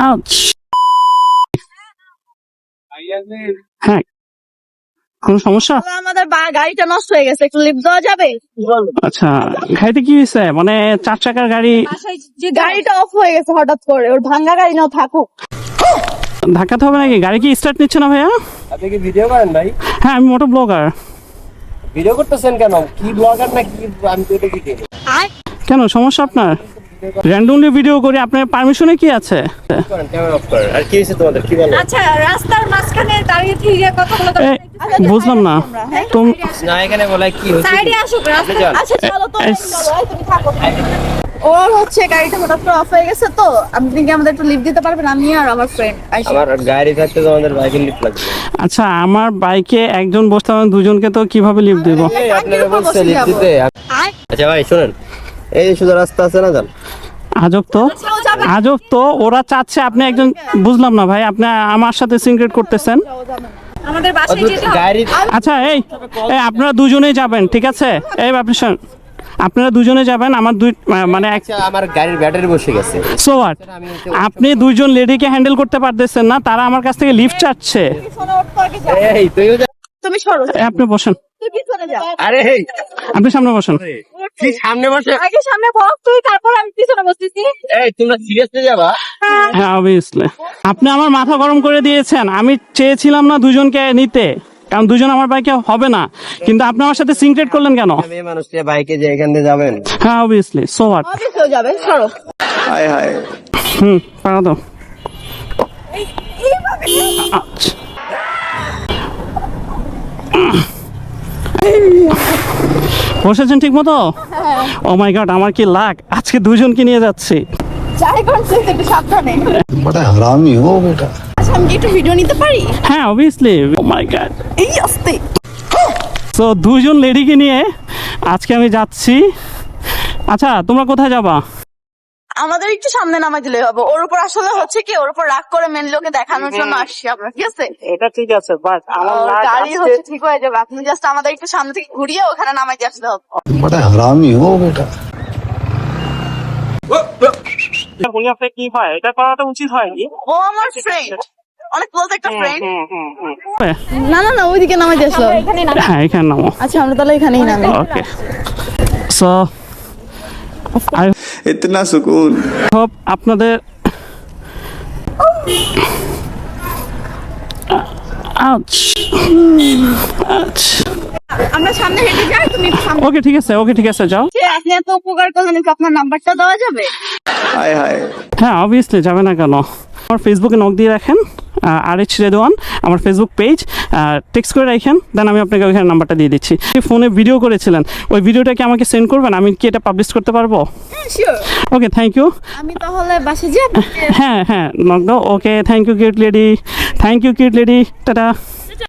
Ouch হ্যাঁ। কোনো সমস্যা? আমাদের গাড়িটা নষ্ট হয়ে গেছে একটু লিফট দেওয়া যাবে? আচ্ছা গাড়িতে কি হয়েছে? মানে চার চাকার গাড়ি যে গাড়িটা অফ হয়ে গেছে হঠাৎ করে ওর ভাঙ্গা গাড়ি নাও থাকুক। ধাক্কাতে হবে নাকি? গাড়ি কি স্টার্ট নিচ্ছে না ভাইয়া? আপনি কি ভিডিও করেন ভাই? হ্যাঁ আমি মোটো ব্লগার ভিডিও করতেছেন কেন? কি ব্লগার না কি আমি তো এটা কি দেখি কেন সমস্যা আপনার? র্যান্ডমলি ভিডিও করি আপনার পারমিশনে কি আছে? করেন ক্যামেরা অফ করেন। আর কি হয়েছে তোমাদের? কি বলো আচ্ছা রাস্তার মাঝখানে দাঁড়িয়ে থেকে কথা বলে বুঝলাম না। তুমি না এখানে বলে কি হচ্ছে সাইডে আসুক রাস্তা আচ্ছা চলো তো তুমি থাকো। ওর হচ্ছে গাড়িটা হঠাৎ করে অফ হয়ে গেছে তো। আপনি কি আমাদের একটু লিফট দিতে পারবেন? আমি আর আমার ফ্রেন্ড আমার গাড়ি থাকতে তোমাদের বাইকের লিফট লাগবে। আচ্ছা আমার বাইকে একজন বসতে দুজনকে তো কীভাবে লিফট দেবো? আপনারা লিফট দিতে। আচ্ছা ভাই শুনেন। এই যে রাস্তা আছে না জান? আজব তো। আজব তো ওরা চাচ্ছে আপনি একজন বুঝলাম না ভাই আপনি আমার সাথে সিনক্রেট করতেছেন? আমাদের বাসায় আচ্ছা এই আপনারা দুজনেই যাবেন ঠিক আছে? এই আপনি আপনারা দুজনে যাবেন আমার দুই মানে আচ্ছা আমার গাড়ির ব্যাটারি বসে গেছে। সো হোয়াট আপনি দুইজন লেডিকে হ্যান্ডেল করতে পারতেছেন না তারা আমার কাছ থেকে লিফট চাচ্ছে। তুমি সরো। আপনি বসেন। তুই পিছনে যাও আরে এই। আপনি সামনে বসেন। কি সামনে বসে। আগে সামনে বস তুই তারপর আমি পিছনে বসতেছি। এই তোমরা সিরিয়াসলি যাবা? হ্যাঁ অবভিয়াসলি আপনি আমার মাথা গরম করে দিয়েছেন আমি চেয়েছিলাম না দুজনকে নিতে। কারণ দুজন আমার বাইকে হবে না। কিন্তু আপনি আমার সাথে সিনক্রেট করলেন কেন? মেয়ে বাইকে যে এখান দিয়ে যাবেন। হ্যাঁ অবভিয়াসলি সো হোয়াট অবভিয়াসলি যাবেন হাই হাই হুম পাড়া দাও। আচ্ছা। বসেছেন ঠিক মতো ও মাই গড আমার কি লাগ? আজকে দুজনকে নিয়ে যাচ্ছি। বড় হারামি ও বেটা আমি কি একটা ভিডিও নিতে পারি? হ্যাঁ অবভিয়াসলি ও মাই গড এই আস্তে। সো দুজন লেডিকে নিয়ে আজকে আমি যাচ্ছি। আচ্ছা তোমরা কোথায় যাবা? আমাদের একটু সামনে নামা দিলে হবে। ওর উপর আসলে হচ্ছে কি ওর উপর রাগ করে মেন লোকে দেখানোর জন্য আসছি আমরা ঠিক আছে? এটা ঠিক আছে বাট আমার গাড়ি হচ্ছে ঠিক হয়ে যাবে। আপনি জাস্ট আমাদের একটু সামনে থেকে ঘুরিয়ে ওখানে নামাই দিয়ে আসলে হবে। বড় হারামি ও বেটা কি হয়? এটা করাটা উচিত হয়নি। ও আমার ফ্রেন্ড হ্যাঁ, হ্যাঁ এখানে নামো। আচ্ছা তাহলে এখানেই সুকুন সব আপনাদের ওকে ঠিক আছে ওকে ঠিক আছে যাও। আপনি এত উপকার আপনার নাম্বারটা দেওয়া যাবে? হ্যাঁ যাবে না কেন। আমার ফেসবুকে নক দিয়ে রাখেন। আর এইচ রেদওয়ান আমার ফেসবুক পেজ টেক্সট করে রাখেন দেন আমি আপনাকে ওইখানে নাম্বারটা দিয়ে দিচ্ছি। ফোনে ভিডিও করেছিলেন ওই ভিডিওটা কি আমাকে সেন্ড করবেন? আমি কি এটা পাবলিশ করতে পারব? ওকে থ্যাংক ইউ আমি তাহলে বাসে যাব হ্যাঁ হ্যাঁ দাও okay thank you cute lady thank you cute lady tata.